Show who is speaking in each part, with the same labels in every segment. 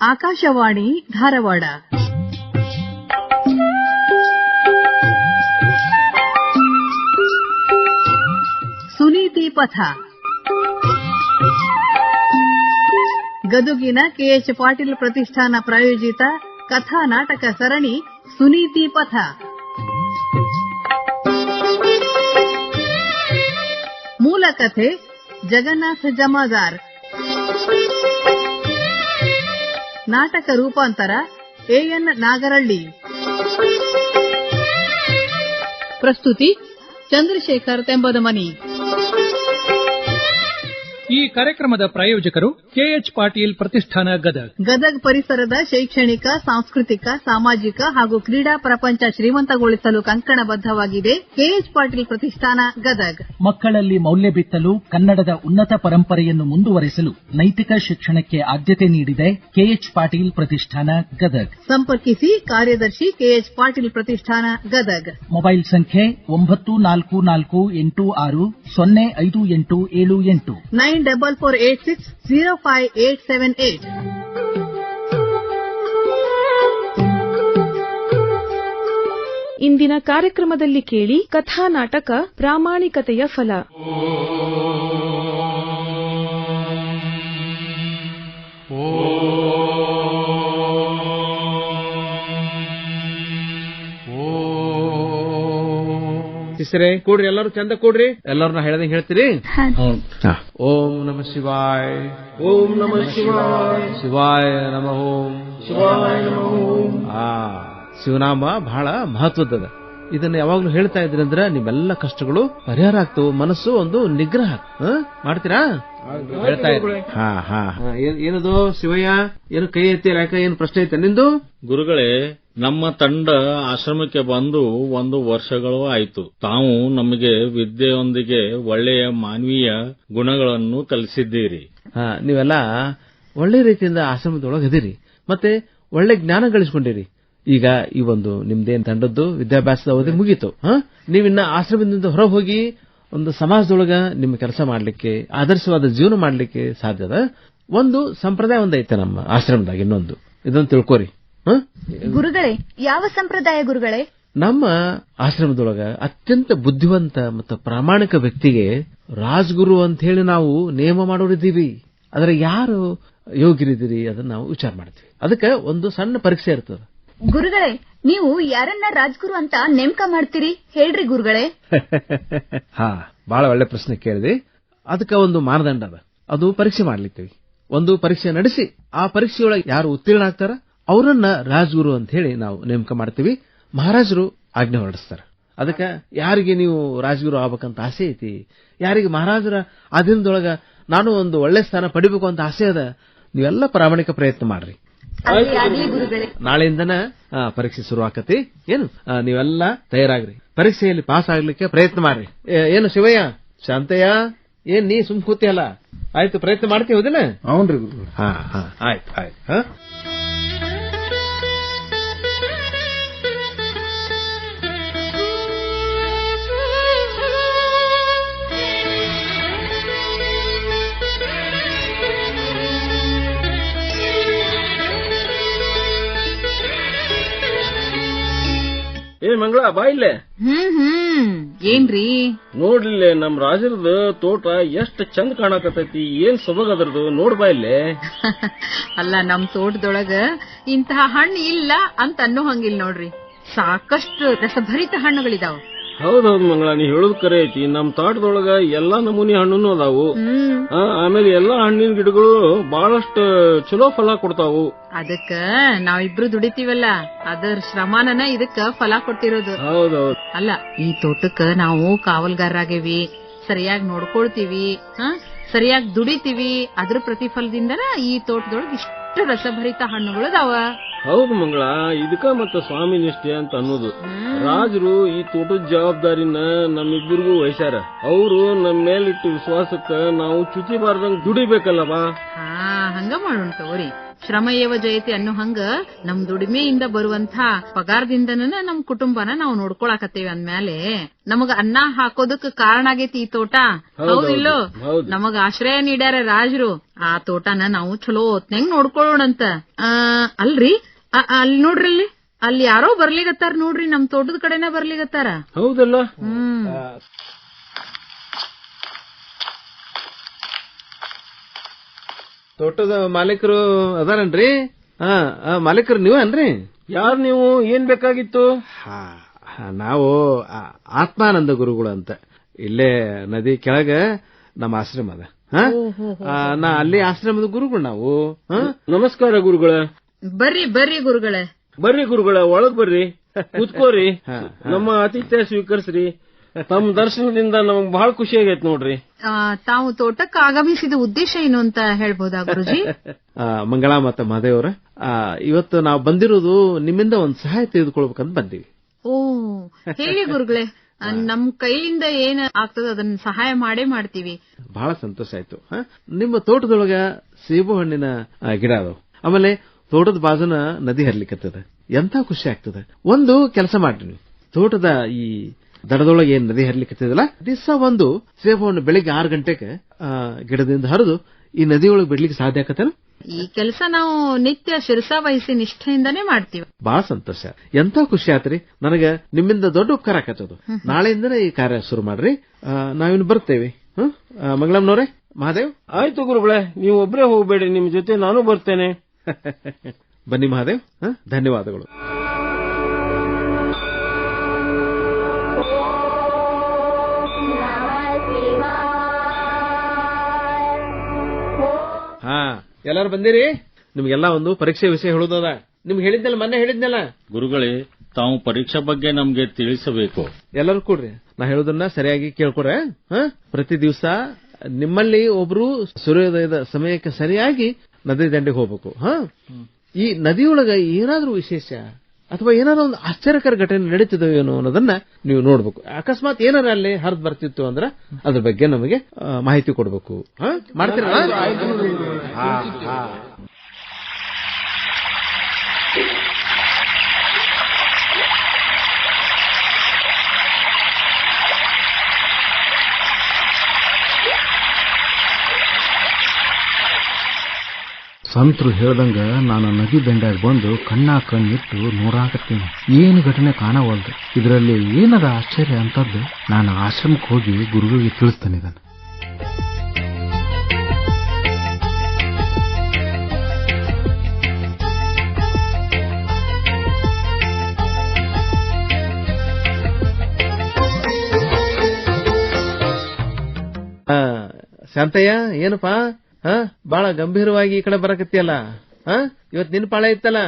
Speaker 1: ಆಕಾಶವಾಣಿ ಧಾರವಾಡ ಸುನೀತಿ ಪಥ ಗದುಗಿನ ಕೆಎಚ್ ಪಾಟೀಲ್ ಪ್ರತಿಷ್ಠಾನ ಪ್ರಾಯೋಜಿತ ಕಥಾ ನಾಟಕ ಸರಣಿ ಸುನೀತಿ ಪಥ ಮೂಲ ಕಥೆ ಜಗನ್ನಾಥ ಜಮಾದಾರ್ ನಾಟಕ ರೂಪಾಂತರ ಎಎನ್ ನಾಗರಳ್ಳಿ. ಪ್ರಸ್ತುತಿ ಚಂದ್ರಶೇಖರ್ ತೆಂಬದಮನಿ
Speaker 2: ಈ ಕಾರ್ಯಕ್ರಮದ ಪ್ರಾಯೋಜಕರು ಕೆಎಚ್ ಪಾಟೀಲ್ ಪ್ರತಿಷ್ಠಾನ ಗದಗ್.
Speaker 1: ಗದಗ್ ಪರಿಸರದ ಶೈಕ್ಷಣಿಕ ಸಾಂಸ್ಕೃತಿಕ ಸಾಮಾಜಿಕ ಹಾಗೂ ಕ್ರೀಡಾ ಪ್ರಪಂಚ ಶ್ರೀಮಂತಗೊಳಿಸಲು ಕಂಕಣಬದ್ಧವಾಗಿದೆ ಕೆಎಚ್ ಪಾಟೀಲ್ ಪ್ರತಿಷ್ಠಾನ ಗದಗ್.
Speaker 3: ಮಕ್ಕಳಲ್ಲಿ ಮೌಲ್ಯ ಬಿತ್ತಲು ಕನ್ನಡದ ಉನ್ನತ ಪರಂಪರೆಯನ್ನು ಮುಂದುವರೆಸಲು ನೈತಿಕ ಶಿಕ್ಷಣಕ್ಕೆ ಆದ್ಯತೆ ನೀಡಿದೆ ಕೆಎಚ್ ಪಾಟೀಲ್ ಪ್ರತಿಷ್ಠಾನ ಗದಗ್.
Speaker 1: ಸಂಪರ್ಕಿಸಿ ಕಾರ್ಯದರ್ಶಿ ಕೆಎಚ್ ಪಾಟೀಲ್ ಪ್ರತಿಷ್ಠಾನ ಗದಗ್.
Speaker 3: ಮೊಬೈಲ್ ಸಂಖ್ಯೆ ಒಂಬತ್ತು ನಾಲ್ಕು ನಾಲ್ಕು ಎಂಟು ಆರು ಸೊನ್ನೆ ಐದು ಎಂಟು ಏಳು ಎಂಟು.
Speaker 1: Nine double four eight six zero five eight seven eight
Speaker 4: ಇಂದಿನ ಕಾರ್ಯಕ್ರಮದಲ್ಲಿ ಕೇಳಿ ಕಥಾ ನಾಟಕ ಪ್ರಾಮಾಣಿಕತೆಯ ಫಲ.
Speaker 5: ಶಿಸ್ರೆ ಕೂಡ್ರಿ ಎಲ್ಲರೂ ಚಂದ ಕೂಡ್ರಿ. ಎಲ್ಲರನ್ನ ನಾ ಹೇಳ್ದಂಗೆ ಹೇಳ್ತೀರಿ. ಓಂ ನಮ ಶಿವಾಯ. ಓಂ ನಮ ಶಿವಾಯ. ಶಿವಾಯ ನಮ ಓಂ. ಶಿವಾಯ ನಮ ಓಂ. ಆ ಶಿವನಾಮ ಬಹಳ ಮಹತ್ವದ ಇದನ್ನ ಯಾವಾಗ್ಲೂ ಹೇಳ್ತಾ ಇದ್ರಿ ಅಂದ್ರೆ ನಿಮ್ಮೆಲ್ಲ ಕಷ್ಟಗಳು ಪರಿಹಾರ ಆಗ್ತವು. ಮನಸ್ಸು ಒಂದು ನಿಗ್ರಹ. ಹ? ಮಾಡ್ತೀರಾ? ಹೇಳ್ತಾ ಇದ್ರಿ. ಹಾ ಹಾ. ಹಾ. ಏನ್- ಏನದು? ಶಿವಯ್ಯ ಏನು ಕೈ ಎತ್ತಿ ಯಾಕ ಏನು ಪ್ರಶ್ನೆ ಐತೆ ನಿಂದು?
Speaker 6: ಗುರುಗಳೇ ನಮ್ಮ ತಂಡ ಆಶ್ರಮಕ್ಕೆ ಬಂದು ಒಂದು ವರ್ಷಗಳು ಆಯಿತು. ತಾವು ನಮಗೆ ವಿದ್ಯೆಯೊಂದಿಗೆ ಒಳ್ಳೆಯ ಮಾನವೀಯ ಗುಣಗಳನ್ನು ಕಲಿಸಿದ್ದೀರಿ.
Speaker 5: ನೀವೆಲ್ಲ ಒಳ್ಳೆ ರೀತಿಯಿಂದ ಆಶ್ರಮದೊಳಗೆ ಅದಿರಿ ಮತ್ತೆ ಒಳ್ಳೆ ಜ್ಞಾನ ಗಳಿಸ್ಕೊಂಡಿರಿ. ಈಗ ಈ ಒಂದು ನಿಮ್ದೇನ್ ತಂಡದ್ದು ವಿದ್ಯಾಭ್ಯಾಸದ ಅವಧಿ ಮುಗೀತು. ನೀವಿನ್ನ ಆಶ್ರಮದಿಂದ ಹೊರ ಹೋಗಿ ಒಂದು ಸಮಾಜದೊಳಗ ನಿಮ್ಮ ಕೆಲಸ ಮಾಡಲಿಕ್ಕೆ, ಆದರ್ಶವಾದ ಜೀವನ ಮಾಡಲಿಕ್ಕೆ ಸಾಧ್ಯದ ಒಂದು ಸಂಪ್ರದಾಯ ಒಂದೈತೆ ನಮ್ಮ ಆಶ್ರಮದಾಗ ಇನ್ನೊಂದು. ಇದನ್ನು ತಿಳ್ಕೊರಿ.
Speaker 7: ಗುರುಗಳೇ ಯಾವ ಸಂಪ್ರದಾಯ ಗುರುಗಳೇ?
Speaker 5: ನಮ್ಮ ಆಶ್ರಮದೊಳಗ ಅತ್ಯಂತ ಬುದ್ಧಿವಂತ ಮತ್ತು ಪ್ರಾಮಾಣಿಕ ವ್ಯಕ್ತಿಗೆ ರಾಜ್ಗುರು ಅಂತ ಹೇಳಿ ನಾವು ನೇಮ ಮಾಡೋರಿದ್ದೀವಿ. ಅದರ ಯಾರು ಯೋಗ್ಯರಿದ್ದೀರಿ ಅದನ್ನ ನಾವು ವಿಚಾರ ಮಾಡ್ತೀವಿ. ಅದಕ್ಕೆ ಒಂದು ಸಣ್ಣ ಪರೀಕ್ಷೆ ಇರ್ತದೆ.
Speaker 7: ಗುರುಗಳೇ ನೀವು ಯಾರನ್ನ ರಾಜ್ಗುರು ಅಂತ ನೇಮಕ ಮಾಡ್ತೀರಿ? ಹೇಳ್ರಿ ಗುರುಗಳೇ.
Speaker 5: ಹಾ ಬಹಳ ಒಳ್ಳೆ ಪ್ರಶ್ನೆ ಕೇಳಿದ್ರಿ ಅದಕ್ಕೆ ಒಂದು ಮಾನದಂಡ ಅದ. ಅದು ಪರೀಕ್ಷೆ ಮಾಡ್ಲಿಕ್ಕೆ ಒಂದು ಪರೀಕ್ಷೆ ನಡೆಸಿ ಆ ಪರೀಕ್ಷೆಯೊಳಗೆ ಯಾರು ಉತ್ತೀರ್ಣ ಆಗ್ತಾರ? ಅವರನ್ನ ರಾಜ್ಗುರು ಅಂತ ಹೇಳಿ ನಾವು ನೇಮಕ ಮಾಡ್ತೀವಿ. ಮಹಾರಾಜರು ಆಜ್ಞೆ ಹೊರಡಿಸ್ತಾರೆ. ಅದಕ್ಕೆ ಯಾರಿಗೆ ನೀವು ರಾಜ್ಗುರು ಆಗ್ಬೇಕಂತ ಆಸೆ ಐತಿ? ಯಾರಿಗೆ ಮಹಾರಾಜರ ಅಧೀನದೊಳಗ ನಾನು ಒಂದು ಒಳ್ಳೆ ಸ್ಥಾನ ಪಡಿಬೇಕು ಅಂತ ಆಸೆ ಅದ? ನೀವೆಲ್ಲ ಪ್ರಾಮಾಣಿಕ ಪ್ರಯತ್ನ ಮಾಡ್ರಿ. ನಾಳೆಯಿಂದನ ಪರೀಕ್ಷೆ ಶುರು ಆಕತಿ. ಏನು? ನೀವೆಲ್ಲ ತಯಾರಾಗ್ರಿ. ಪರೀಕ್ಷೆಯಲ್ಲಿ ಪಾಸ್ ಆಗ್ಲಿಕ್ಕೆ ಪ್ರಯತ್ನ ಮಾಡ್ರಿ. ಏನು ಶಿವಯ್ಯ? ಶಾಂತಯ್ಯ? ಏನ್ ನೀ ಸುಮ್ ಕೂತಿಯಲ್ಲ ಆಯ್ತು ಪ್ರಯತ್ನ ಮಾಡ್ತೀವಿ ಹೌದಿಲ್ಲ? ಹಾ ಹಾ ಆಯ್ತು ಆಯ್ತು ಹಾ.
Speaker 8: ಮಂಗಳ ಬಾ ಇಲ್ಲೇ.
Speaker 1: ಹ್ಮ್ ಹ್ಮ್. ಏನ್ರಿ?
Speaker 8: ನೋಡ್ಲಿಲ್ಲೇ ನಮ್ ರಾಜರದ ತೋಟ ಎಷ್ಟ್ ಚಂದ ಕಾಣಕತ್ತೈತಿ ಏನ್ ಸೊಬಗ್ ಅದ್ರದು ನೋಡ್ ಬಾ ಇಲ್ಲೇ.
Speaker 1: ಅಲ್ಲ ನಮ್ ತೋಟದೊಳಗ ಇಂತಹ ಹಣ್ಣು ಇಲ್ಲ ಅಂತ ಅನ್ನೋ ಹಂಗಿಲ್ಲ ನೋಡ್ರಿ. ಸಾಕಷ್ಟು ರಸಭರಿತ ಹಣ್ಣುಗಳಿದಾವ.
Speaker 8: ಹೌದೌದ್ ಮಂಗಳ ನೀ ಹೇಳುದ್ ಕರೆ ಐತಿ. ನಮ್ ತೋಟದೊಳಗ ಎಲ್ಲಾ ನಮೂನಿ ಹಣ್ಣು ಅದಾವು. ಆ, ಆಮೇಲೆ ಎಲ್ಲಾ ಹಣ್ಣಿನ ಗಿಡಗಳು ಬಹಳಷ್ಟು ಚಲೋ ಫಲ ಕೊಡ್ತಾವು.
Speaker 1: ಅದಕ್ಕ ನಾವಿಬ್ರು ದುಡಿತೀವಲ್ಲ ಅದರ ಶ್ರಮಾನನ ಇದಕ್ಕ ಫಲ ಕೊಟ್ಟಿರೋದು
Speaker 8: ಹೌದೌದು
Speaker 1: ಅಲ್ಲ ಈ ತೋಟಕ್ಕ ನಾವು ಕಾವಲ್ಗಾರರಾಗೇವಿ ಸರಿಯಾಗಿ ನೋಡ್ಕೊಳ್ತೀವಿ ಹ ಸರಿಯಾಗಿ ದುಡಿತೀವಿ ಅದ್ರ ಪ್ರತಿಫಲದಿಂದನ ಈ ತೋಟದೊಳಗ ಇಷ್ಟು ರಸಭರಿತ ಹಣ್ಣುಗಳು ಅದಾವ
Speaker 8: ಹೌದು ಮಂಗಳ ಇದಕ್ಕ ಮತ್ತ ಸ್ವಾಮಿ ನಿಷ್ಠೆ ಅಂತ ಅನ್ನೋದು. ರಾಜರು ಈ ತೋಟದ ಜವಾಬ್ದಾರಿನ ನಮ್ಮಿಬ್ಬರಿಗೂ ವಹಿಸ್ಯಾರ. ಅವರು ನಮ್ಮ ಮೇಲಿಟ್ಟು ವಿಶ್ವಾಸಕ್ಕ ನಾವು ಚುಚಿ ಬಾರ್ದಂಗ್ ದುಡಿಬೇಕಲ್ಲವಾ?
Speaker 1: ಹಾ ಹಂಗ ಮಾಡೋಣ ತಗೋರಿ. ಶ್ರಮಯೇವ ಜಯತಿ ಅನ್ನೋ ಹಂಗ ನಮ್ ದುಡಿಮೆಯಿಂದ ಬರುವಂತ ಪಗಾರದಿಂದನ ನಮ್ ಕುಟುಂಬನ ನಾವು ನೋಡ್ಕೊಳಕತ್ತೇವಿ ಅಂದ್ಮೇಲೆ ನಮಗ ಅನ್ನ ಹಾಕೋದಕ್ ಕಾರಣ ಆಗೇತಿ ಈ ತೋಟ? ಹೌದಿಲ್ಲೋ? ನಮಗ ಆಶ್ರಯ ನೀಡ್ಯಾರ ರಾಜರು. ಆ ತೋಟನ ನಾವು ಚಲೋ ಹೊತ್ನಂಗ್ ನೋಡ್ಕೊಳ್ಳೋಣಂತ. ಅಲ್ರಿ? ಅಲ್ಲಿ ನೋಡ್ರಿ ಅಲ್ಲಿ. ಅಲ್ಲಿ ಯಾರೋ ಬರ್ಲಿಗತ್ತಾರ ನೋಡ್ರಿ ನಮ್ ತೋಟದ ಕಡೆನ ಬರ್ಲಿಗತ್ತಾರ
Speaker 8: ಹೌದಲ್ಲ?
Speaker 1: ಹ್ಮ್.
Speaker 5: ತೋಟದ ಮಾಲೀಕರು ಅದಾರನ್ರಿ? ಹಾ ಆ, ಮಾಲೀಕರು ನೀವೇನ್ರಿ?
Speaker 8: ಯಾರು ನೀವು? ಏನ್ ಬೇಕಾಗಿತ್ತು?
Speaker 5: ನಾವು ಆತ್ಮಾನಂದ ಗುರುಗಳು ಅಂತ ಇಲ್ಲೇ ನದಿ ಕೆಳಗ ನಮ್ಮ ಆಶ್ರಮ ಅದ ಹಾ? ನಾ ಅಲ್ಲಿ ಆಶ್ರಮದ ಗುರುಗಳು ನಾವು. ಹಾ?
Speaker 8: ನಮಸ್ಕಾರ ಗುರುಗಳ.
Speaker 1: ಬರ್ರಿ ಬರ್ರಿ ಗುರುಗಳೇ.
Speaker 8: ಬರ್ರಿ ಗುರುಗಳ ಒಳಗ್ ಬರ್ರಿ. ಕುತ್ಕೋರಿ. ನಮ್ಮ ಆತಿಥ್ಯ ಸ್ವೀಕರಿಸ್ರಿ. ತಮ್ಮ ದರ್ಶನದಿಂದ ನಮಗ್ ಬಹಳ ಖುಷಿ ಆಗೈತ್ ನೋಡ್ರಿ.
Speaker 1: ಆ, ತಾವು ತೋಟಕ್ಕೆ ಆಗಮಿಸಿದ ಉದ್ದೇಶ ಏನು ಅಂತ ಹೇಳ್ಬೋದಾ ಗುರುಜಿ?
Speaker 5: ಆ, ಮಂಗಳಾ ಮತ್ತ ಮಹದೇವ್ರ ಇವತ್ತು ನಾವು ಬಂದಿರೋದು ನಿಮ್ಮಿಂದ ಒಂದು ಸಹಾಯ ತೆಗೆದುಕೊಳ್ಬೇಕಂತ ಬಂದಿವಿ.
Speaker 1: ಓ ಹೇಳಿ ಗುರುಗಳೇ. ನಮ್ ಕೈಯಿಂದ ಏನ್ ಆಗ್ತದ ಅದನ್ನ ಸಹಾಯ ಮಾಡೇ ಮಾಡ್ತೀವಿ.
Speaker 5: ಬಹಳ ಸಂತೋಷ ಆಯ್ತು. ಹಾ? ನಿಮ್ಮ ತೋಟದೊಳಗ ಸೇಬು ಹಣ್ಣಿನ ಗಿಡ ಅದಾವ. ಆಮೇಲೆ ತೋಟದ ಬಾಜುನ ನದಿ ಹರಿಲಿಕತ್ತದ. ಎಂತ ಖುಷಿ ಆಗ್ತದ. ಒಂದು ಕೆಲಸ ಮಾಡ್ರಿ ನೀವು. ತೋಟದ ಈ ದಡದೊಳಗೆ ಏನ್ ನದಿ ಹರಿಲಿಕತ್ತದಲ್ಲ? ದಿವಸ ಒಂದು ಸೇಬು ಹಣ್ಣು ಬೆಳಿಗ್ಗೆ ಆರು ಗಂಟೆಗೆ ಗಿಡದಿಂದ ಹರಿದು ಈ ನದಿಯೊಳಗೆ ಬಿಡ್ಲಿಕ್ಕೆ ಸಾಧ್ಯ ಆಗತ್ತಲ್ಲ
Speaker 1: ಈ ಕೆಲಸ ನಾವು ನಿತ್ಯ ಶಿರಸಾ ವಹಿಸಿ ನಿಷ್ಠೆಯಿಂದಾನೇ ಮಾಡ್ತೀವಿ.
Speaker 5: ಬಹಳ ಸಂತೋಷ. ಎಂತ ಖುಷಿ ಆತ್ರಿ. ನನಗ ನಿಮ್ಮಿಂದ ದೊಡ್ಡ ಉಪಕಾರ ಆಕತ್ತದು. ನಾಳೆಯಿಂದನೇ ಈ ಕಾರ್ಯ ಶುರು ಮಾಡ್ರಿ. ನಾವಿನ್ ನಾವಿನ್ನು ಬರ್ತೇವೆ. ಹ್ಮ್? ಮಹಾದೇವ್.
Speaker 8: ಆಯ್ತು ಗುರುಗಳೇ ನೀವು ಒಬ್ರೇ ಹೋಗ್ಬೇಡಿ ನಿಮ್ ಜೊತೆ ನಾನು ಬರ್ತೇನೆ.
Speaker 5: ಬನ್ನಿ ಮಹಾದೇವ್. ಹ? ಧನ್ಯವಾದಗಳು. ಹಾ ಎಲ್ಲಾರು ಬಂದಿರಿ? ನಿಮ್ಗೆಲ್ಲ ಒಂದು ಪರೀಕ್ಷೆ ವಿಷಯ ಹೇಳುದದ. ನಿಮ್ಗೆ ಹೇಳಿದ್ನಲ್ಲ ಮೊನ್ನೆ ಹೇಳಿದ್ನಲ್ಲ.
Speaker 6: ಗುರುಗಳೇ ತಾವು ಪರೀಕ್ಷೆ ಬಗ್ಗೆ ನಮ್ಗೆ ತಿಳಿಸಬೇಕು.
Speaker 5: ಎಲ್ಲರೂ ಕೊಡ್ರಿ. ನಾ ಹೇಳೋದನ್ನ ಸರಿಯಾಗಿ ಕೇಳ್ಕೊಡ್ರೆ ಹ? ಪ್ರತಿ ದಿವಸ ನಿಮ್ಮಲ್ಲಿ ಒಬ್ರು ಸೂರ್ಯೋದಯದ ಸಮಯಕ್ಕೆ ಸರಿಯಾಗಿ ನದಿ ದಂಡೆಗೆ ಹೋಗ್ಬೇಕು. ಹ? ಈ ನದಿಯೊಳಗ ಏನಾದ್ರೂ ವಿಶೇಷ? ಅಥವಾ ಏನಾದ್ರು ಒಂದು ಆಶ್ಚರ್ಯಕರ ಘಟನೆ ನಡೀತಿದೋ ಏನೋ ಅನ್ನೋದನ್ನ ನೀವು ನೋಡ್ಬೇಕು. ಅಕಸ್ಮಾತ್ ಏನಾರ ಅಲ್ಲಿ ಹರಿದು ಬರ್ತಿತ್ತು ಅಂದ್ರ ಅದ್ರ ಬಗ್ಗೆ ನಮಗೆ ಆ, ಮಾಹಿತಿ ಕೊಡ್ಬೇಕು. ಹ?
Speaker 9: ಸಂತರು ಹೇಳ್ದಂಗ ನಾನು ನದಿ ದಂಡ್ಯಾಗ ಬಂದು ಕಣ್ಣಾ ಕಣ್ಣಿಟ್ಟು ನೋಡಾಕತ್ತೀನಿ ಏನು ಘಟನೆ ಕಾಣವಲ್ದು? ಇದರಲ್ಲಿ ಏನದ ಆಶ್ಚರ್ಯ ಅಂತದ್ದು? ನಾನು ಆಶ್ರಮಕ್ಕೆ ಹೋಗಿ ಗುರುಗಳಿಗೆ ತಿಳಿಸ್ತೇನೆ ಇದನ್ನು.
Speaker 5: ಶಾಂತಯ್ಯ, ಏನಪ್ಪಾ? ಹ? ಬಾಳ ಗಂಭೀರವಾಗಿ ಈ ಕಡೆ ಬರಕತ್ತಿಯಲ್ಲ? ಹ? ಇವತ್ ನಿನ್ ಪಾಳೆ ಇತ್ತಲ್ಲ?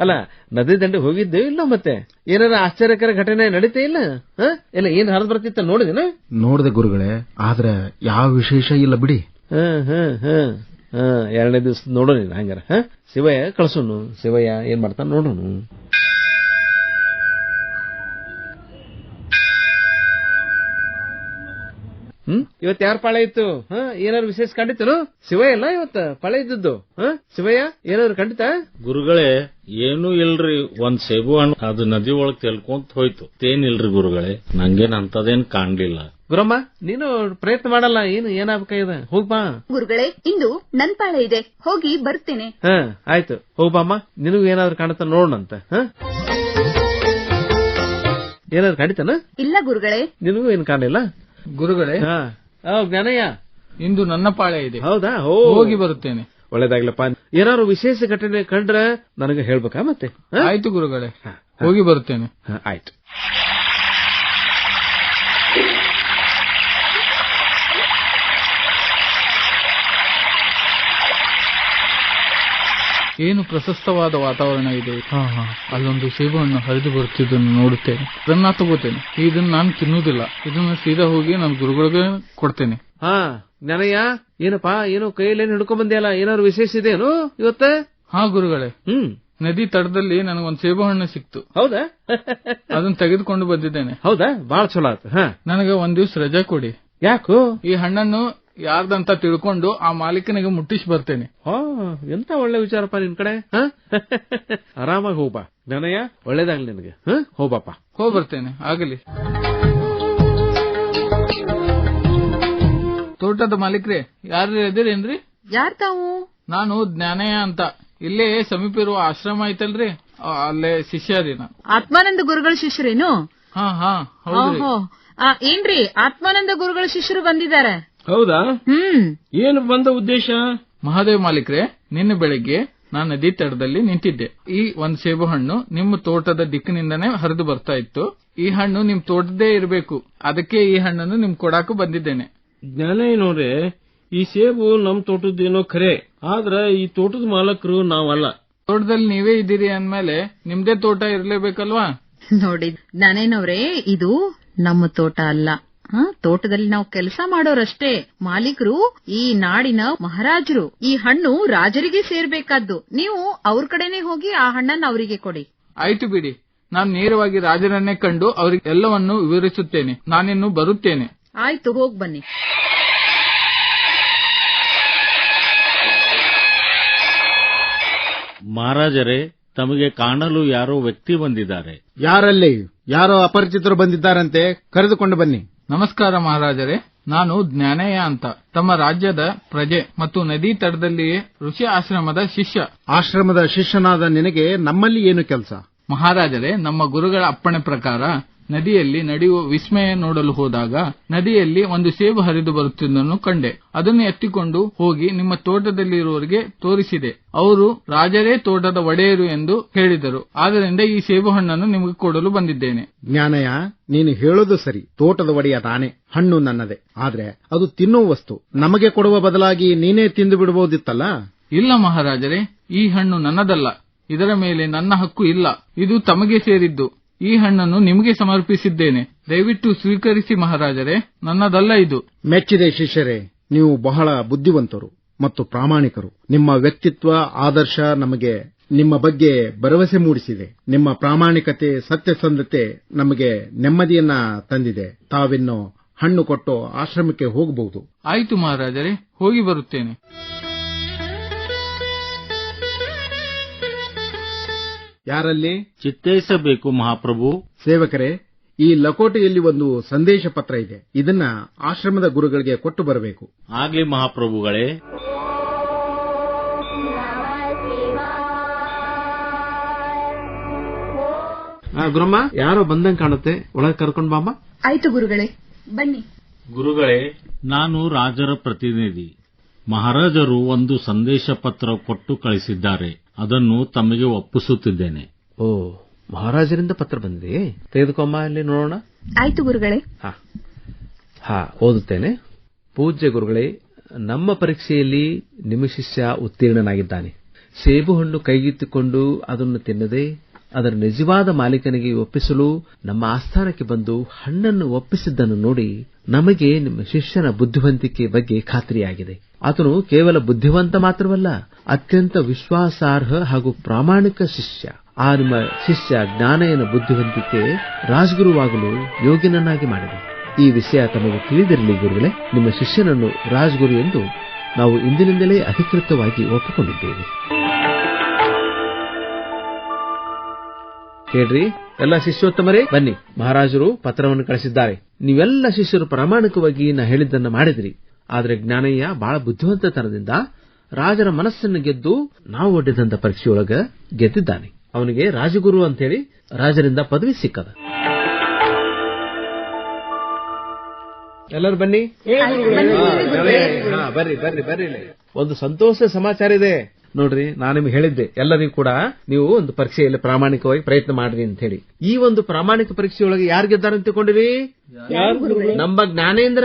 Speaker 5: ಅಲ್ಲ ನದಿ ದಂಡೆ ಹೋಗಿದ್ದೇ ಇಲ್ಲ ಮತ್ತೆ? ಏನಾರ ಆಶ್ಚರ್ಯಕರ ಘಟನೆ ನಡೀತೇ ಇಲ್ಲ? ಹ? ಇಲ್ಲ ಏನ್ ಹರಿದ್ ಬರ್ತಿತ್ತ ನೋಡಿದಿನ?
Speaker 9: ನೋಡಿದೆ ಗುರುಗಳೇ ಆದ್ರೆ ಯಾವ ವಿಶೇಷ ಇಲ್ಲ ಬಿಡಿ.
Speaker 5: ಎರಡನೇ ದಿವಸ ನೋಡೋಣ ಹಂಗಾರ ಹ? ಶಿವಯ್ಯ ಕಳ್ಸೋನು. ಶಿವಯ್ಯ ಏನ್ ಮಾಡ್ತಾನ ನೋಡೋನು. ಹ್ಮ್? ಇವತ್ ಯಾರ್ ಪಾಳೆ ಇತ್ತು? ಹ ಏನಾದ್ರು ವಿಶೇಷ ಕಂಡಿತ್ತು ಶಿವಯ್ಯ ಅಲ್ಲ ಇವತ್ತ? ಪಾಳೆ ಇದ್ದದ್ದು. ಹ ಶಿವಯ್ಯ ಏನಾದ್ರು ಖಂಡಿತ
Speaker 6: ಗುರುಗಳೇ ಏನೂ ಇಲ್ರಿ. ಒಂದ್ ಸೇಬು ಹಣ್ಣು ಅದು ನದಿ ಒಳಗ್ ತೆಲ್ಕೊಂತ ಹೋಯ್ತು. ಏನಿಲ್ರಿ ಗುರುಗಳೇ? ನಂಗೇನ್ ಅಂತದೇನ್ ಕಾಣ್ಲಿಲ್ಲ.
Speaker 5: ಗುರಮ್ಮ ನೀನು ಪ್ರಯತ್ನ ಮಾಡಲ್ಲ. ಏನು ಏನಾಗ್ಬೇಕಾಗಿದೆ? ಹೋಗ್ಬಾ
Speaker 7: ಗುರುಗಳೇ ಇಂದು ನನ್ ಪಾಳೆ ಇದೆ. ಹೋಗಿ ಬರ್ತೇನೆ
Speaker 5: ಹ ಆಯ್ತು. ಹೋಗ್ಬಾಮ್ಮ ನಿನಗೂ ಏನಾದ್ರು ಕಾಣುತ್ತ ನೋಡೋಣಂತ. ಹ? ಏನಾದ್ರು ಕಾಣಿತನ
Speaker 7: ಇಲ್ಲ ಗುರುಗಳೇ.
Speaker 5: ನಿನಗೂ ಏನ್ ಕಾಣಿಲ್ಲ
Speaker 10: ಗುರುಗಳೇ
Speaker 5: ಜ್ಞಾನಯ್ಯ
Speaker 10: ಇಂದು ನನ್ನ ಪಾಳೆ ಇದೆ.
Speaker 5: ಹೌದಾ?
Speaker 10: ಹೋಗಿ ಬರುತ್ತೇನೆ.
Speaker 5: ಒಳ್ಳೇದಾಗ್ಲಪ್ಪ. ಏನಾದ್ರು ವಿಶೇಷ ಘಟನೆ ಕಂಡ್ರೆ ನನಗೆ ಹೇಳ್ಬೇಕಾ ಮತ್ತೆ?
Speaker 10: ಆಯ್ತು ಗುರುಗಳೇ. ಹೋಗಿ ಬರುತ್ತೇನೆ.
Speaker 5: ಆಯ್ತು.
Speaker 10: ಏನು ಪ್ರಶಸ್ತವಾದ ವಾತಾವರಣ ಇದೆ. ಹಾ ಹಾ. ಅಲ್ಲೊಂದು ಸೇಬು ಹಣ್ಣು ಹರಿದು ಬರುತ್ತಿದ್ದನ್ನು ನೋಡುತ್ತೇನೆ. ಅದನ್ನ ತಗೋತೇನೆ. ಇದನ್ನ ನಾನು ತಿನ್ನುವುದಿಲ್ಲ. ಇದನ್ನ ಸೀದಾ ಹೋಗಿ ನನ್ನ ಗುರುಗಳಿಗೆ ಕೊಡ್ತೇನೆ.
Speaker 5: ಹಾ ನನಯ್ಯ ಏನಪ್ಪಾ ಏನೋ ಕೈಯಲ್ಲಿ ಏನು ಹಿಡ್ಕೊಂಡ್ ಬಂದಿಯಲ್ಲ ಏನಾದ್ರು ವಿಶೇಷ ಇದೇನು ಇವತ್ತ?
Speaker 10: ಹಾ ಗುರುಗಳೇ.
Speaker 5: ಹ್ಮ್.
Speaker 10: ನದಿ ತಡದಲ್ಲಿ ನನಗೊಂದು ಸೇಬು ಹಣ್ಣು ಸಿಕ್ತು.
Speaker 5: ಹೌದಾ?
Speaker 10: ಅದನ್ನ ತೆಗೆದುಕೊಂಡು ಬಂದಿದ್ದೇನೆ.
Speaker 5: ಹೌದಾ? ಬಾಳ ಚಲೋ ಆಯ್ತು ಹಾ.
Speaker 10: ನನಗೆ ಒಂದ್ ದಿವ್ಸ ರಜಾ ಕೊಡಿ.
Speaker 5: ಯಾಕೋ?
Speaker 10: ಈ ಹಣ್ಣನ್ನು ಯಾರ್ದಂತ ತಿಳ್ಕೊಂಡು ಆ ಮಾಲೀಕನಿಗೆ ಮುಟ್ಟಿಸಿ ಬರ್ತೇನೆ.
Speaker 5: ಹಾ ಎಂತ ಒಳ್ಳೆ ವಿಚಾರಪ್ಪ ನಿನ್ ಕಡೆ? ಆರಾಮಾಗಿ ಹೋಗ್ಬಾ. ಜ್ಞಾನಯ್ಯ ಒಳ್ಳೇದಾಗ್ಲಿ ನಿನಗೆ. ಹೋಗಪ್ಪ ಹೋಗ್ಬಾಪ
Speaker 10: ಹೋಗ್ ಬರ್ತೇನೆ. ಆಗಲಿ. ತೋಟದ ಮಾಲೀಕ್ರೆ ಯಾರು ಎದಿರೇನ್ರಿ
Speaker 1: ಯಾರ್ ತಾವು?
Speaker 10: ನಾನು ಜ್ಞಾನಯ್ಯ ಅಂತ. ಇಲ್ಲೇ ಸಮೀಪ ಇರುವ ಆಶ್ರಮ ಐತಲ್ರಿ? ಅಲ್ಲೇ ಶಿಷ್ಯ ರೀ ನಾನು
Speaker 1: ಆತ್ಮಾನಂದ ಗುರುಗಳ ಶಿಷ್ಯರೇನು?
Speaker 10: ಹಾ ಹಾ ಹೌದ್ರಿ.
Speaker 1: ಓಹೋ. ಆ, ಏನ್ರಿ ಆತ್ಮಾನಂದ ಗುರುಗಳ ಶಿಷ್ಯರು ಬಂದಿದ್ದಾರೆ.
Speaker 8: ಹೌದಾ?
Speaker 1: ಹ್ಮ್.
Speaker 8: ಏನು ಬಂದ ಉದ್ದೇಶ?
Speaker 10: ಮಹಾದೇವ್ ಮಾಲೀಕ್ರೆ ನಿನ್ನೆ ಬೆಳಿಗ್ಗೆ ನಾನು ನದಿ ತಡದಲ್ಲಿ ನಿಂತಿದ್ದೆ. ಈ ಒಂದ್ ಸೇಬು ಹಣ್ಣು ನಿಮ್ಮ ತೋಟದ ದಿಕ್ಕಿನಿಂದನೇ ಹರಿದು ಬರ್ತಾ ಇತ್ತು. ಈ ಹಣ್ಣು ನಿಮ್ ತೋಟದೇ ಇರಬೇಕು. ಅದಕ್ಕೆ ಈ ಹಣ್ಣನ್ನು ನಿಮ್ ಕೊಡಾಕು ಬಂದಿದ್ದೇನೆ.
Speaker 8: ಜ್ಞಾನೇನೋರೆ ಈ ಸೇಬು ನಮ್ ತೋಟದೇನೋ ಖರೆ ಆದ್ರೆ ಈ ತೋಟದ ಮಾಲಕರು ನಾವಲ್ಲ.
Speaker 10: ತೋಟದಲ್ಲಿ ನೀವೇ ಇದ್ದೀರಿ ಅಂದ್ಮೇಲೆ ನಿಮ್ದೇ ತೋಟ ಇರ್ಲೇಬೇಕಲ್ವಾ?
Speaker 1: ನೋಡಿ ನಾನೇನವ್ರೆ ಇದು ನಮ್ಮ ತೋಟ ಅಲ್ಲ? ತೋಟದಲ್ಲಿ ನಾವು ಕೆಲಸ ಮಾಡೋರಷ್ಟೇ. ಮಾಲೀಕರು ಈ ನಾಡಿನ ಮಹಾರಾಜರು ಈ ಹಣ್ಣು ರಾಜರಿಗೆ ಸೇರ್ಬೇಕಾದ್ದು. ನೀವು ಅವ್ರ ಕಡೆನೆ ಹೋಗಿ ಆ ಹಣ್ಣನ್ನು ಅವರಿಗೆ ಕೊಡಿ.
Speaker 10: ಆಯ್ತು ಬಿಡಿ. ನಾನು ನೇರವಾಗಿ ರಾಜರನ್ನೇ ಕಂಡು ಅವರಿಗೆ ಎಲ್ಲವನ್ನೂ ವಿವರಿಸುತ್ತೇನೆ. ನಾನಿನ್ನು ಬರುತ್ತೇನೆ.
Speaker 1: ಆಯ್ತು ಹೋಗ್ ಬನ್ನಿ.
Speaker 6: ಮಹಾರಾಜರೇ ತಮಗೆ ಕಾಣಲು ಯಾರೋ ವ್ಯಕ್ತಿ ಬಂದಿದ್ದಾರೆ.
Speaker 9: ಯಾರಲ್ಲಿ? ಯಾರೋ ಅಪರಿಚಿತರು ಬಂದಿದ್ದಾರಂತೆ. ಕರೆದುಕೊಂಡು ಬನ್ನಿ.
Speaker 10: ನಮಸ್ಕಾರ ಮಹಾರಾಜರೇ ನಾನು ಜ್ಞಾನಯ್ಯ ಅಂತ. ತಮ್ಮ ರಾಜ್ಯದ ಪ್ರಜೆ ಮತ್ತು ನದಿ ತಡದಲ್ಲಿ ಋಷಿ ಆಶ್ರಮದ ಶಿಷ್ಯ.
Speaker 9: ಆಶ್ರಮದ ಶಿಷ್ಯನಾದ ನಿನಗೆ ನಮ್ಮಲ್ಲಿ ಏನು ಕೆಲಸ?
Speaker 10: ಮಹಾರಾಜರೇ ನಮ್ಮ ಗುರುಗಳ ಅಪ್ಪಣೆ ಪ್ರಕಾರ ನದಿಯಲ್ಲಿ ನಡೆಯುವ ವಿಸ್ಮಯ ನೋಡಲು ಹೋದಾಗ ನದಿಯಲ್ಲಿ ಒಂದು ಸೇಬು ಹರಿದು ಬರುತ್ತಿದ್ದನ್ನು ಕಂಡೆ. ಅದನ್ನು ಎತ್ತಿಕೊಂಡು ಹೋಗಿ ನಿಮ್ಮ ತೋಟದಲ್ಲಿರುವವರಿಗೆ ತೋರಿಸಿದೆ. ಅವರು ರಾಜರೇ ತೋಟದ ಒಡೆಯರು ಎಂದು ಹೇಳಿದರು. ಆದ್ದರಿಂದ ಈ ಸೇಬು ಹಣ್ಣನ್ನು ನಿಮಗೆ ಕೊಡಲು ಬಂದಿದ್ದೇನೆ.
Speaker 9: ಜ್ಞಾನಯ ನೀನು ಹೇಳೋದು ಸರಿ. ತೋಟದ ಒಡೆಯ ತಾನೆ. ಹಣ್ಣು ನನ್ನದೇ. ಆದ್ರೆ ಅದು ತಿನ್ನುವ ವಸ್ತು. ನಮಗೆ ಕೊಡುವ ಬದಲಾಗಿ ನೀನೇ ತಿಂದು ಬಿಡಬಹುದಿತ್ತಲ್ಲ?
Speaker 10: ಇಲ್ಲ ಮಹಾರಾಜರೇ ಈ ಹಣ್ಣು ನನ್ನದಲ್ಲ. ಇದರ ಮೇಲೆ ನನ್ನ ಹಕ್ಕು ಇಲ್ಲ. ಇದು ತಮಗೆ ಸೇರಿದ್ದು. ಈ ಹಣ್ಣನ್ನು ನಿಮಗೆ ಸಮರ್ಪಿಸಿದ್ದೇನೆ. ದಯವಿಟ್ಟು ಸ್ವೀಕರಿಸಿ ಮಹಾರಾಜರೇ ನನ್ನದಲ್ಲ ಇದು.
Speaker 9: ಮೆಚ್ಚಿದೆ ಶಿಷ್ಯರೇ ನೀವು ಬಹಳ ಬುದ್ಧಿವಂತರು ಮತ್ತು ಪ್ರಾಮಾಣಿಕರು. ನಿಮ್ಮ ವ್ಯಕ್ತಿತ್ವ ಆದರ್ಶ ನಮಗೆ ನಿಮ್ಮ ಬಗ್ಗೆ ಭರವಸೆ ಮೂಡಿಸಿದೆ. ನಿಮ್ಮ ಪ್ರಾಮಾಣಿಕತೆ ಸತ್ಯಸಂಧತೆ ನಮಗೆ ನೆಮ್ಮದಿಯನ್ನ ತಂದಿದೆ. ತಾವಿನ್ನು ಹಣ್ಣು ಕೊಟ್ಟು ಆಶ್ರಮಕ್ಕೆ ಹೋಗಬಹುದು.
Speaker 10: ಆಯಿತು ಮಹಾರಾಜರೇ ಹೋಗಿ ಬರುತ್ತೇನೆ.
Speaker 9: ಯಾರಲ್ಲಿ?
Speaker 6: ಚಿತ್ತೈಸಬೇಕು ಮಹಾಪ್ರಭು.
Speaker 9: ಸೇವಕರೇ ಈ ಲಕೋಟೆಯಲ್ಲಿ ಒಂದು ಸಂದೇಶ ಪತ್ರ ಇದೆ. ಇದನ್ನ ಆಶ್ರಮದ ಗುರುಗಳಿಗೆ ಕೊಟ್ಟು ಬರಬೇಕು.
Speaker 6: ಆಗ್ಲಿ ಮಹಾಪ್ರಭುಗಳೇ.
Speaker 5: ಆ, ಗುರಮ್ಮ ಯಾರೋ ಬಂದಂಗ್ ಕಾಣುತ್ತೆ? ಒಳಗೆ ಕರ್ಕೊಂಡ್ ಬಾಮ್ಮ
Speaker 7: ಆಯ್ತು ಗುರುಗಳೇ ಬನ್ನಿ.
Speaker 6: ಗುರುಗಳೇ ನಾನು ರಾಜರ ಪ್ರತಿನಿಧಿ. ಮಹಾರಾಜರು ಒಂದು ಸಂದೇಶ ಪತ್ರ ಕೊಟ್ಟು ಕಳಿಸಿದ್ದಾರೆ. ಅದನ್ನು ತಮಗೆ ಒಪ್ಪಿಸುತ್ತಿದ್ದೇನೆ.
Speaker 5: ಓ ಮಹಾರಾಜರಿಂದ ಪತ್ರ ಬಂದಿದೆ? ತೆಗೆದುಕೊಮ್ಮ ಅಲ್ಲಿ ನೋಡೋಣ.
Speaker 7: ಆಯ್ತು ಗುರುಗಳೇ.
Speaker 5: ಹಾ. ಹಾ ಓದುತ್ತೇನೆ. ಪೂಜ್ಯ ಗುರುಗಳೇ ನಮ್ಮ ಪರೀಕ್ಷೆಯಲ್ಲಿ ನಿಮ್ಮ ಶಿಷ್ಯ ಉತ್ತೀರ್ಣನಾಗಿದ್ದಾನೆ. ಸೇಬು ಹಣ್ಣು ಕೈಗೆತ್ತಿಕೊಂಡು ಅದನ್ನು ತಿನ್ನದೆ ಅದರ ನಿಜವಾದ ಮಾಲೀಕನಿಗೆ ಒಪ್ಪಿಸಲು ನಮ್ಮ ಆಸ್ಥಾನಕ್ಕೆ ಬಂದು ಹಣ್ಣನ್ನು ಒಪ್ಪಿಸಿದ್ದನ್ನು ನೋಡಿ ನಮಗೆ ನಿಮ್ಮ ಶಿಷ್ಯನ ಬುದ್ಧಿವಂತಿಕೆ ಬಗ್ಗೆ ಖಾತ್ರಿಯಾಗಿದೆ. ಆತನು ಕೇವಲ ಬುದ್ಧಿವಂತ ಮಾತ್ರವಲ್ಲ, ಅತ್ಯಂತ ವಿಶ್ವಾಸಾರ್ಹ ಹಾಗೂ ಪ್ರಾಮಾಣಿಕ ಶಿಷ್ಯ. ಆ ನಿಮ್ಮ ಶಿಷ್ಯ ಜ್ಞಾನಯನ ಬುದ್ಧಿವಂತಿಕೆ ರಾಜಗುರುವಾಗಲು ಯೋಗ್ಯನನ್ನಾಗಿ ಮಾಡಿದೆ. ಈ ವಿಷಯ ತಮಗೆ ತಿಳಿದಿರಲಿ ಗುರುಗಳೇ. ನಿಮ್ಮ ಶಿಷ್ಯನನ್ನು ರಾಜಗುರು ಎಂದು ನಾವು ಇಂದಿನಿಂದಲೇ ಅಧಿಕೃತವಾಗಿ ಒಪ್ಪಿಕೊಂಡಿದ್ದೇವೆ. ಕೇಳ್ರಿ ಎಲ್ಲ ಶಿಷ್ಯೋತ್ತಮರೇ? ಬನ್ನಿ ಮಹಾರಾಜರು ಪತ್ರವನ್ನು ಕಳಿಸಿದ್ದಾರೆ. ನೀವೆಲ್ಲ ಶಿಷ್ಯರು ಪ್ರಾಮಾಣಿಕವಾಗಿ ನಾ ಹೇಳಿದ್ದನ್ನ ಮಾಡಿದ್ರಿ. ಆದರೆ ಜ್ಞಾನಯ್ಯ ಬಹಳ ಬುದ್ಧಿವಂತತನದಿಂದ ರಾಜರ ಮನಸ್ಸನ್ನು ಗೆದ್ದು ನಾವು ಒಡ್ಡಿದಂತ ಪರೀಕ್ಷೆಯೊಳಗ ಗೆದ್ದಿದ್ದಾನೆ. ಅವನಿಗೆ ರಾಜಗುರು ಅಂತೇಳಿ ರಾಜರಿಂದ ಪದವಿ ಸಿಕ್ಕದ. ಎಲ್ಲರೂ ಬನ್ನಿ. ಬರ್ರಿ ಬರ್ರಿ ಬರ್ರಿ. ಒಂದು ಸಂತೋಷ ಸಮಾಚಾರ ಇದೆ. ನೋಡ್ರಿ ನಾನು ನಿಮ್ಗೆ ಹೇಳಿದ್ದೆ ಎಲ್ಲರಿಗೂ ಕೂಡ ನೀವು ಒಂದು ಪರೀಕ್ಷೆಯಲ್ಲಿ ಪ್ರಾಮಾಣಿಕವಾಗಿ ಪ್ರಯತ್ನ ಮಾಡ್ರಿ ಅಂತ ಹೇಳಿ. ಈ ಒಂದು ಪ್ರಾಮಾಣಿಕ ಪರೀಕ್ಷೆಯೊಳಗೆ ಯಾರು ಗೆದ್ದಾರ ಅಂತ ತಿಳ್ಕೊಂಡಿರಿ ನಮ್ಮ ಜ್ಞಾನೇಂದ್ರ.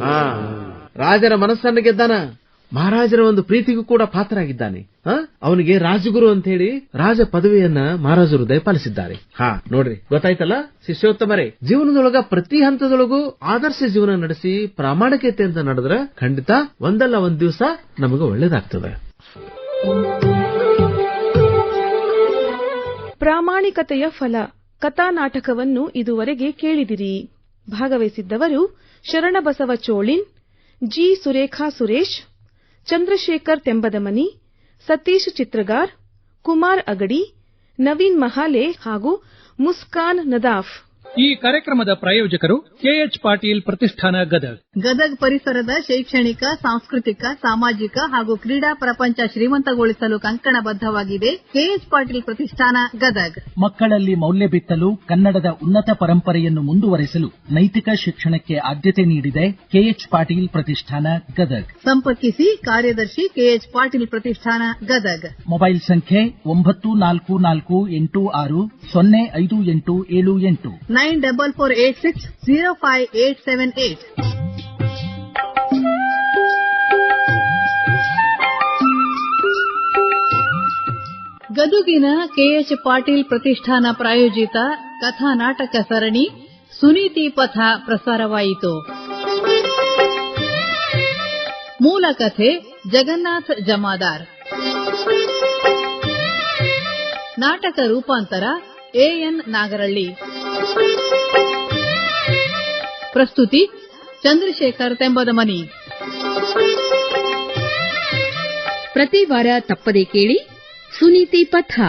Speaker 5: ಹಾ. ರಾಜರ ಮನಸ್ಸನ್ನು ಗೆದ್ದಾನ. ಮಹಾರಾಜರ ಒಂದು ಪ್ರೀತಿಗೂ ಕೂಡ ಪಾತ್ರರಾಗಿದ್ದಾನೆ? ಅವನಿಗೆ ರಾಜಗುರು ಅಂತ ಹೇಳಿ ರಾಜ ಪದವಿಯನ್ನ ಮಹಾರಾಜರು ದಯಪಾಲಿಸಿದ್ದಾರೆ. ಹಾ ನೋಡ್ರಿ ಗೊತ್ತಾಯ್ತಲ್ಲ? ಶಿಷ್ಯೋತ್ತಮರೇ ಜೀವನದೊಳಗ ಪ್ರತಿ ಹಂತದೊಳಗೂ ಆದರ್ಶ ಜೀವನ ನಡೆಸಿ ಪ್ರಾಮಾಣಿಕತೆಯಿಂದ ನಡೆದ್ರೆ ಖಂಡಿತ ಒಂದಲ್ಲ ಒಂದ್ ದಿವಸ ನಮಗೆ ಒಳ್ಳೇದಾಗ್ತದೆ.
Speaker 4: ಪ್ರಾಮಾಣಿಕತೆಯ ಫಲ ಕಥಾನಾಟಕವನ್ನು ಇದುವರೆಗೆ ಕೇಳಿದಿರಿ. ಭಾಗವಹಿಸಿದ್ದವರು ಶರಣಬಸವ ಚೋಳಿನ್, ಜಿ ಸುರೇಖಾ ಸುರೇಶ್, ಚಂದ್ರಶೇಖರ್ ತೆಂಬದಮನಿ, ಸತೀಶ್ ಚಿತ್ರಗಾರ್, ಕುಮಾರ್ ಅಗಡಿ, ನವೀನ್ ಮಹಾಲೆ ಹಾಗೂ ಮುಸ್ಕಾನ್ ನದಾಫ್.
Speaker 2: ಈ ಕಾರ್ಯಕ್ರಮದ ಪ್ರಾಯೋಜಕರು ಕೆಎಚ್ ಪಾಟೀಲ್ ಪ್ರತಿಷ್ಠಾನ ಗದಗ್.
Speaker 11: ಗದಗ್ ಪರಿಸರದ ಶೈಕ್ಷಣಿಕ ಸಾಂಸ್ಕೃತಿಕ ಸಾಮಾಜಿಕ ಹಾಗೂ ಕ್ರೀಡಾ ಪ್ರಪಂಚ ಶ್ರೀಮಂತಗೊಳಿಸಲು ಕಂಕಣಬದ್ಧವಾಗಿದೆ ಕೆಎಚ್ ಪಾಟೀಲ್ ಪ್ರತಿಷ್ಠಾನ ಗದಗ್.
Speaker 3: ಮಕ್ಕಳಲ್ಲಿ ಮೌಲ್ಯ ಬಿತ್ತಲು ಕನ್ನಡದ ಉನ್ನತ ಪರಂಪರೆಯನ್ನು ಮುಂದುವರೆಸಲು ನೈತಿಕ ಶಿಕ್ಷಣಕ್ಕೆ ಆದ್ಯತೆ ನೀಡಿದೆ ಕೆಎಚ್ ಪಾಟೀಲ್ ಪ್ರತಿಷ್ಠಾನ ಗದಗ್.
Speaker 11: ಸಂಪರ್ಕಿಸಿ ಕಾರ್ಯದರ್ಶಿ ಕೆಎಚ್ ಪಾಟೀಲ್ ಪ್ರತಿಷ್ಠಾನ ಗದಗ್.
Speaker 3: ಮೊಬೈಲ್ ಸಂಖ್ಯೆ ಒಂಬತ್ತು ನಾಲ್ಕು ನಾಲ್ಕು ಎಂಟು ಆರು ಸೊನ್ನೆ ಐದು ಎಂಟು ಏಳು ಎಂಟು.
Speaker 11: Nine double four eight six zero five eight seven eight ಗದುಗಿನ KH Patil ಪ್ರತಿಷ್ಠಾನ ಪ್ರಾಯೋಜಿತ ಕಥಾನಾಟಕ ಸರಣಿ ಸುನೀತಿ ಪಥ ಪ್ರಸಾರವಾಯಿತು. ಮೂಲ ಕಥೆ ಜಗನ್ನಾಥ್ ಜಮಾದಾರ್. ನಾಟಕ ರೂಪಾಂತರ ಎಎನ್ ನಾಗರಳ್ಳಿ. ಪ್ರಸ್ತುತಿ ಚಂದ್ರಶೇಖರ್ ತೆಂಬದಮನಿ ಪ್ರತಿ ವಾರ ತಪ್ಪದೇ ಕೇಳಿ ಸುನೀತಿ ಪಥ.